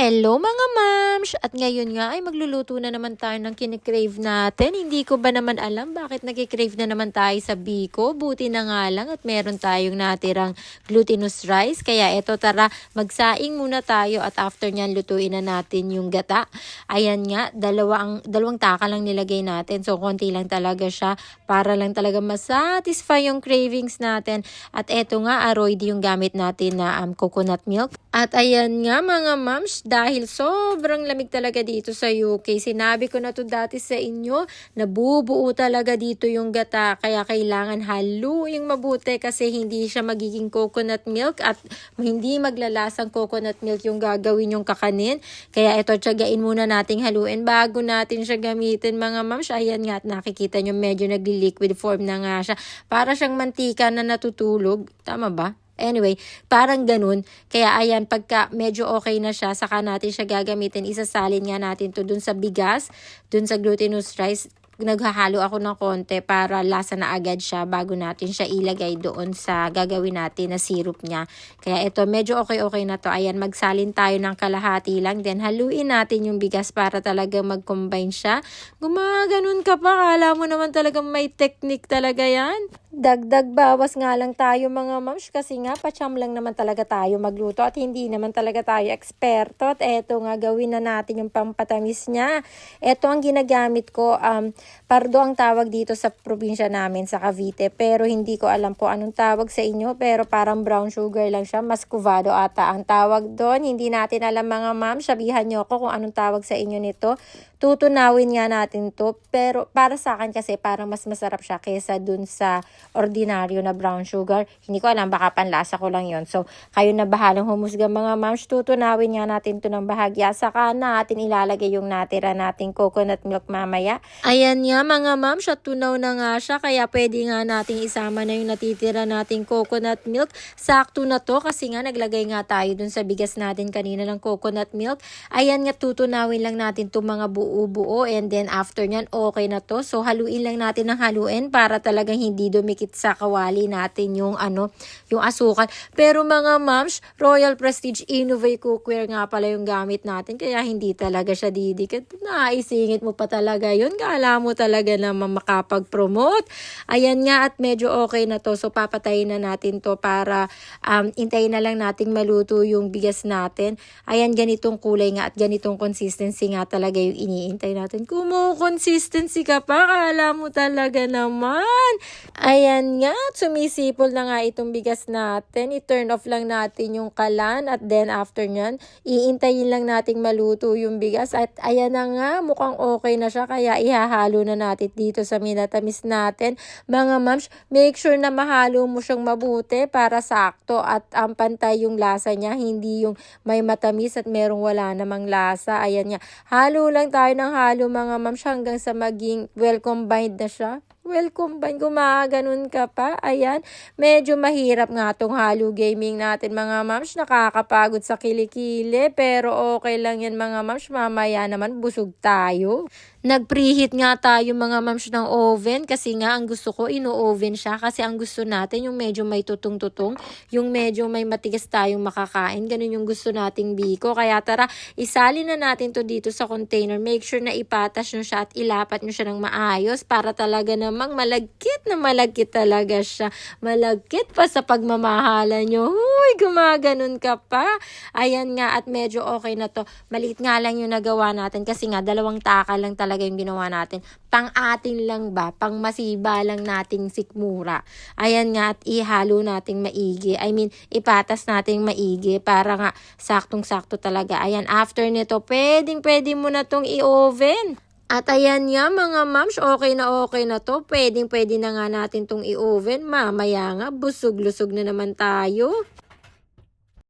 Hello mga mams! At ngayon nga ay magluluto na naman tayo ng kinikrave natin. Hindi ko ba naman alam bakit nagkikrave na naman tayo sa biko. Buti na nga lang at meron tayong natirang glutinous rice. Kaya eto tara, magsaing muna tayo at after nyan lutuin na natin yung gata. Ayan nga, dalawang, dalawang taka lang nilagay natin. So konti lang talaga siya para lang talaga masatisfy yung cravings natin. At eto nga, aroid yung gamit natin na um, coconut milk. At ayan nga mga mams, dahil sobrang lamig talaga dito sa UK. Sinabi ko na to dati sa inyo, nabubuo talaga dito yung gata. Kaya kailangan haluing mabuti kasi hindi siya magiging coconut milk at hindi maglalasang coconut milk yung gagawin yung kakanin. Kaya ito, tiyagain muna nating haluin bago natin siya gamitin mga mams. Ayan nga at nakikita nyo medyo nagli-liquid form na nga siya. Para siyang mantika na natutulog. Tama ba? Anyway, parang ganun. Kaya ayan, pagka medyo okay na siya, saka natin siya gagamitin. Isasalin nga natin to dun sa bigas, dun sa glutinous rice. Naghahalo ako ng konti para lasa na agad siya bago natin siya ilagay doon sa gagawin natin na syrup niya. Kaya ito, medyo okay-okay na to. Ayan, magsalin tayo ng kalahati lang. Then haluin natin yung bigas para talaga mag-combine siya. Gumaganon ka pa. Kala mo naman talaga may technique talaga yan. Dagdag bawas nga lang tayo mga mams kasi nga pacham lang naman talaga tayo magluto at hindi naman talaga tayo eksperto at eto nga gawin na natin yung pampatamis niya. Eto ang ginagamit ko, um, pardo ang tawag dito sa probinsya namin sa Cavite pero hindi ko alam po anong tawag sa inyo pero parang brown sugar lang siya, mascovado ata ang tawag doon. Hindi natin alam mga mams, sabihan nyo ako kung anong tawag sa inyo nito. Tutunawin nga natin to pero para sa akin kasi parang mas masarap siya kesa dun sa ordinaryo na brown sugar. Hindi ko alam, baka panlasa ko lang yon So, kayo na bahalang humusga mga moms. Tutunawin nga natin to ng bahagya. Saka natin ilalagay yung natira nating coconut milk mamaya. Ayan nga mga moms, at tunaw na nga siya. Kaya pwede nga nating isama na yung natitira nating coconut milk. Sakto na to kasi nga naglagay nga tayo dun sa bigas natin kanina ng coconut milk. Ayan nga, tutunawin lang natin to mga buo-buo. And then after nyan, okay na to. So, haluin lang natin ng haluin para talagang hindi dumikit sa kawali natin yung ano, yung asukal. Pero mga moms, Royal Prestige Innovate Cookware nga pala yung gamit natin. Kaya hindi talaga siya didikit. Naisingit mo pa talaga yun. Kala mo talaga naman makapag-promote. Ayan nga at medyo okay na to. So papatayin na natin to para um, intayin na lang nating maluto yung bigas natin. Ayan ganitong kulay nga at ganitong consistency nga talaga yung iniintay natin. Kumu-consistency ka pa. Kala mo talaga naman. Ayan nga, sumisipol na nga itong bigas natin. I-turn off lang natin yung kalan at then after nyan, iintayin lang nating maluto yung bigas. At ayan na nga, mukhang okay na siya kaya ihahalo na natin dito sa minatamis natin. Mga mams, make sure na mahalo mo siyang mabuti para sakto at ang pantay yung lasa niya. Hindi yung may matamis at merong wala namang lasa. Ayan nga, halo lang tayo ng halo mga mams hanggang sa maging well combined na siya. Welcome ba? Gumaganon ka pa? Ayan. Medyo mahirap nga tong halo gaming natin mga mams. Nakakapagod sa kilikili. Pero okay lang yan mga mams. Mamaya naman busog tayo. Nag-preheat nga tayo mga mams ng oven kasi nga ang gusto ko ino-oven siya kasi ang gusto natin yung medyo may tutong-tutong, yung medyo may matigas tayong makakain. Ganun yung gusto nating biko. Kaya tara, isalin na natin to dito sa container. Make sure na ipatas nyo siya at ilapat nyo siya ng maayos para talaga namang malagkit na malagkit talaga siya. Malagkit pa sa pagmamahala nyo. Huy, gumaganon ka pa. Ayan nga at medyo okay na to. Maliit nga lang yung nagawa natin kasi nga dalawang taka lang talaga yung ginawa natin. Pang atin lang ba? Pang masiba lang nating sikmura. Ayan nga at ihalo nating maigi. I mean, ipatas nating maigi para nga saktong-sakto talaga. Ayan, after nito, pwedeng pwede mo na tong i-oven. At ayan nga mga mams, okay na okay na to. Pwedeng pwede na nga natin tong i-oven. Mamaya nga, busog-lusog na naman tayo.